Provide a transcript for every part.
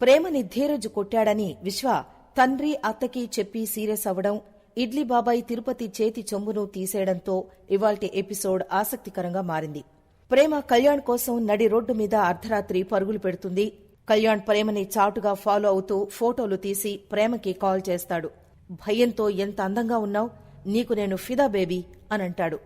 ప్రేమని ధీరజు కొట్టాడని విశ్వ తండ్రి అత్తకి చెప్పి సీరియస్ అవ్వడం ఇడ్లీ బాబాయ్ తిరుపతి చేతి చెంబును తీసేయడంతో ఇవాల్టి ఎపిసోడ్ ఆసక్తికరంగా మారింది. ప్రేమ కళ్యాణ్ కోసం నడి రోడ్డు మీద అర్ధరాత్రి పరుగులు పెడుతుంది. కళ్యాణ్ ప్రేమని చాటుగా ఫాలో అవుతూ ఫోటోలు తీసి ప్రేమకి కాల్ చేస్తాడు. భయంతో ఎంత అందంగా ఉన్నావు? నీకు నేను ఫిదా బేబీ అని అంటాడు.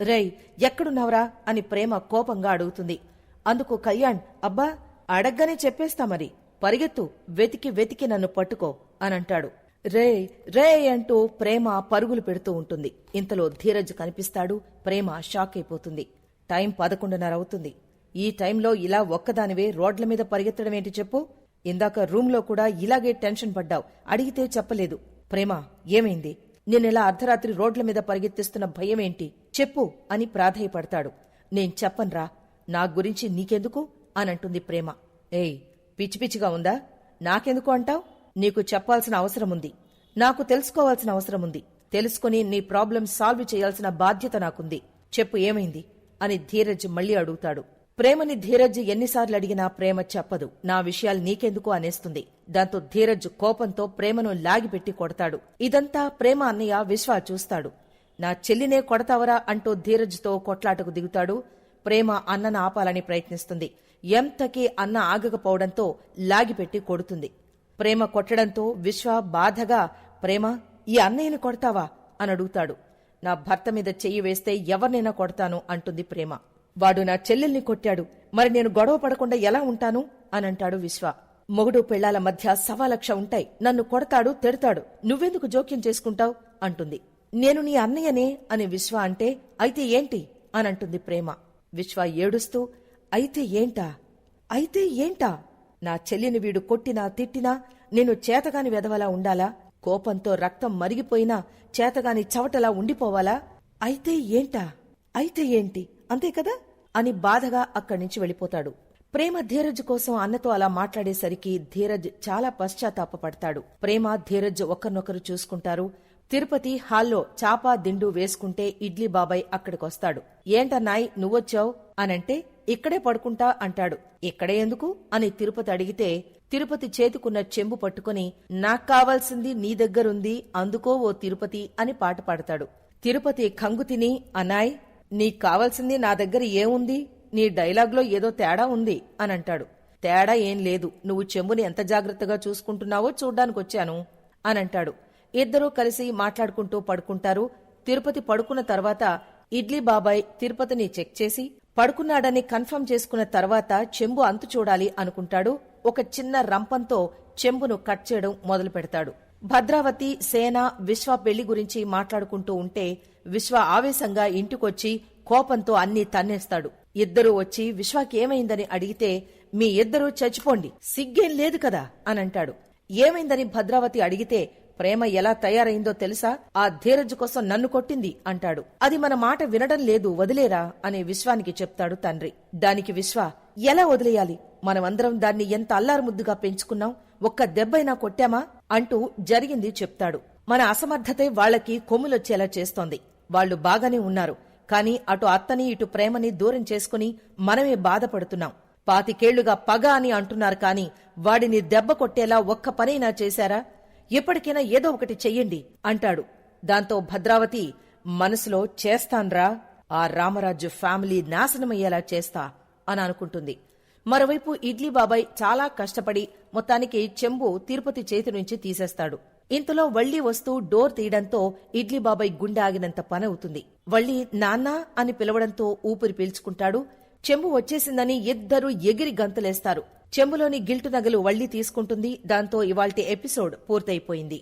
రేయ్ ఎక్కడున్నావురా? అని ప్రేమ కోపంగా అడుగుతుంది. అందుకు కళ్యాణ్ అబ్బా అడగ్గానే చెప్పేస్తా మరి. పరిగెత్తు వెతికి వెతికి నన్ను పట్టుకో అనంటాడు. రే రే అంటూ ప్రేమ పరుగులు పెడుతూ ఉంటుంది. ఇంతలో ధీరజ్ కనిపిస్తాడు. ప్రేమ షాక్ అయిపోతుంది. టైం పదకొండున్నర అవుతుంది. ఈ టైంలో ఇలా ఒక్కదానివే రోడ్ల మీద పరిగెత్తడం ఏంటి చెప్పు? ఇందాక రూంలో కూడా ఇలాగే టెన్షన్ పడ్డావు. అడిగితే చెప్పలేదు. ప్రేమ ఏమైంది? నిన్నెలా అర్ధరాత్రి రోడ్ల మీద పరిగెత్తిస్తున్న భయమేంటి చెప్పు అని ప్రాధేయపడతాడు. నేను చెప్పన్రా. నా గురించి నీకెందుకు? అనంటుంది ప్రేమ. ఏయ్ పిచ్చి పిచ్చిగా ఉందా? నాకెందుకు అంటావ్? నీకు చెప్పాల్సిన అవసరముంది. నాకు తెలుసుకోవాల్సిన అవసరముంది. తెలుసుకుని నీ ప్రాబ్లం సాల్వ్ చేయాల్సిన బాధ్యత నాకుంది. చెప్పు ఏమైంది? అని ధీరజ్ మళ్ళీ అడుగుతాడు. ప్రేమని ధీరజ్ ఎన్నిసార్లు అడిగినా ప్రేమ చెప్పదు. నా విషయాలు నీకెందుకు అనేస్తుంది. దాంతో ధీరజ్ కోపంతో ప్రేమను లాగిపెట్టి కొడతాడు. ఇదంతా ప్రేమ అన్నయ్య విశ్వ చూస్తాడు. నా చెల్లినే కొడతావరా అంటూ ధీరజ్తో కొట్లాటకు దిగుతాడు. ప్రేమ అన్నను ఆపాలని ప్రయత్నిస్తుంది. ఎంతకీ అన్న ఆగకపోవడంతో లాగిపెట్టి కొడుతుంది. ప్రేమ కొట్టడంతో విశ్వ బాధగా ప్రేమ ఈ అన్నయ్యని కొడతావా? అని అడుగుతాడు. నా భర్త మీద చెయ్యి వేస్తే ఎవరినైనా కొడతాను అంటుంది ప్రేమ. వాడు నా చెల్లెల్ని కొట్టాడు. మరి నేను గొడవ పడకుండా ఎలా ఉంటాను? అనంటాడు విశ్వ. మొగుడు పెళ్ళాల మధ్య సవాలక్ష ఉంటాయి. నన్ను కొడతాడు తిడతాడు. నువ్వెందుకు జోక్యం చేసుకుంటావు? అంటుంది. నేను నీ అన్నయ్యనే అని విశ్వ అంటే అయితే ఏంటి? అనంటుంది ప్రేమ. విశ్వ ఏడుస్తూ అయితే ఏంటా? అయితే ఏంటా? నా చెల్లిని వీడు కొట్టినా తిట్టినా నేను చేతగాని వెదవలా ఉండాలా? కోపంతో రక్తం మరిగిపోయినా చేతగాని చవటలా ఉండిపోవాలా? అయితే ఏంటా? అయితే ఏంటి? అంతే కదా? అని బాధగా అక్కడి నుంచి వెళ్ళిపోతాడు. ప్రేమ ధీరజ్ కోసం అన్నతో అలా మాట్లాడేసరికి ధీరజ్ చాలా పశ్చాత్తాపపడతాడు. ప్రేమ ధీరజ్ ఒకరినొకరు చూసుకుంటారు. తిరుపతి హాల్లో చాపా దిండు వేసుకుంటే ఇడ్లీ బాబాయ్ అక్కడికొస్తాడు. ఏంటన్నాయ్? నువ్వొచ్చావు? అనంటే ఇక్కడే పడుకుంటా అంటాడు. ఇక్కడే ఎందుకు? అని తిరుపతి అడిగితే తిరుపతి చేతికున్న చెంబు పట్టుకుని నాకు కావాల్సింది నీ దగ్గరుంది అందుకో ఓ తిరుపతి అని పాట పాడతాడు. తిరుపతి కంగు తిని అనాయ్ నీకు కావాల్సింది నా దగ్గర ఏముంది? నీ డైలాగ్లో ఏదో తేడా ఉంది అని అంటాడు తేడా ఏం లేదు. నువ్వు చెంబుని ఎంత జాగ్రత్తగా చూసుకుంటున్నావో చూడ్డానికొచ్చాను అంటాడు ఇద్దరూ కలిసి మాట్లాడుకుంటూ పడుకుంటారు. తిరుపతి పడుకున్న తర్వాత ఇడ్లీ బాబాయ్ తిరుపతిని చెక్ చేసి పడుకున్నాడని కన్ఫర్మ్ చేసుకున్న తర్వాత చెంబు అంతు చూడాలి అనుకుంటాడు. ఒక చిన్న రంపంతో చెంబును కట్ చేయడం మొదలు పెడతాడు. భద్రావతి సేన విశ్వ పెళ్ళి గురించి మాట్లాడుకుంటూ ఉంటే విశ్వ ఆవేశంగా ఇంటికొచ్చి కోపంతో అన్నీ తన్నేస్తాడు. ఇద్దరూ వచ్చి విశ్వాకి ఏమైందని అడిగితే మీ ఇద్దరూ చచ్చిపోండి. సిగ్గేం లేదు కదా? అనంటాడు. ఏమైందని భద్రావతి అడిగితే ప్రేమ ఎలా తయారైందో తెలుసా? ఆ ధీరజ్ కోసం నన్ను కొట్టింది అంటాడు. అది మన మాట వినడం లేదు వదిలేరా అనే విశ్వానికి చెప్తాడు తండ్రి. దానికి విశ్వ ఎలా వదిలేయాలి? మనమందరం దాన్ని ఎంత అల్లారుముద్దుగా పెంచుకున్నాం? ఒక్క దెబ్బైనా కొట్టామా? అంటూ జరిగింది చెప్తాడు. మన అసమర్థతే వాళ్ళకి కొమ్ములొచ్చేలా చేస్తోంది. వాళ్ళు బాగానే ఉన్నారు. కాని అటు అత్తని ఇటు ప్రేమని దూరం చేసుకుని మనమే బాధపడుతున్నాం. పాతికేళ్ళుగా పగ అని అంటున్నారు కాని వాడిని దెబ్బ కొట్టేలా ఒక్క పనైనా చేశారా? ఎప్పటికైనా ఏదో ఒకటి చెయ్యండి అంటాడు. దాంతో భద్రావతి మనసులో చేస్తాన్రా ఆ రామరాజు ఫ్యామిలీ నాశనమయ్యేలా చేస్తా అని అనుకుంటుంది. మరోవైపు ఇడ్లీ బాబాయ్ చాలా కష్టపడి మొత్తానికి చెంబు తిరుపతి చేతి నుంచి తీసేస్తాడు. ఇంతలో వళ్ళీ వస్తూ డోర్ తీయడంతో ఇడ్లీ బాబాయ్ గుండె ఆగినంత పని అవుతుంది. వళ్ళీ నాన్నా అని పిలవడంతో ఊపిరి పీల్చుకుంటాడు. చెంబు వచ్చేసిందని ఇద్దరూ ఎగిరి గంతులేస్తారు. చెంబులోని గిల్టు నగలు వళ్ళీ తీసుకుంటుంది. దాంతో ఇవాల్టి ఎపిసోడ్ పూర్తయిపోయింది.